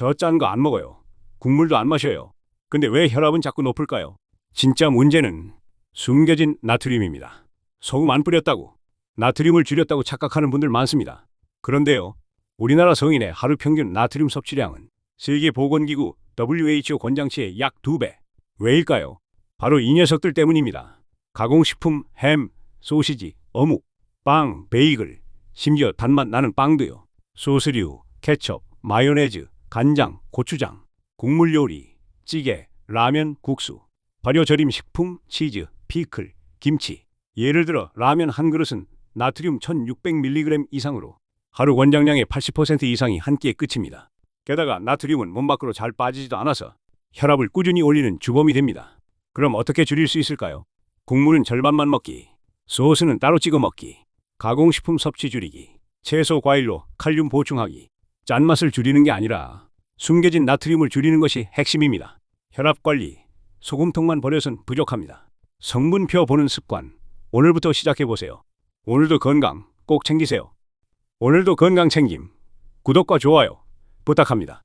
저 짠 거 안 먹어요. 국물도 안 마셔요. 근데 왜 혈압은 자꾸 높을까요? 진짜 문제는 숨겨진 나트륨입니다. 소금 안 뿌렸다고, 나트륨을 줄였다고 착각하는 분들 많습니다. 그런데요, 우리나라 성인의 하루 평균 나트륨 섭취량은 세계보건기구 WHO 권장치의 약 2배. 왜일까요? 바로 이 녀석들 때문입니다. 가공식품, 햄, 소시지, 어묵, 빵, 베이글, 심지어 단맛 나는 빵도요. 소스류, 케첩, 마요네즈, 간장, 고추장, 국물 요리, 찌개, 라면, 국수, 발효 절임 식품, 치즈, 피클, 김치. 예를 들어 라면 한 그릇은 나트륨 1600mg 이상으로 하루 권장량의 80% 이상이 한 끼에 끝입니다. 게다가 나트륨은 몸 밖으로 잘 빠지지도 않아서 혈압을 꾸준히 올리는 주범이 됩니다. 그럼 어떻게 줄일 수 있을까요? 국물은 절반만 먹기, 소스는 따로 찍어 먹기, 가공식품 섭취 줄이기, 채소 과일로 칼륨 보충하기. 짠맛을 줄이는 게 아니라 숨겨진 나트륨을 줄이는 것이 핵심입니다. 혈압 관리, 소금통만 버려선 부족합니다. 성분표 보는 습관, 오늘부터 시작해 보세요. 오늘도 건강 꼭 챙기세요. 오늘도 건강 챙김, 구독과 좋아요 부탁합니다.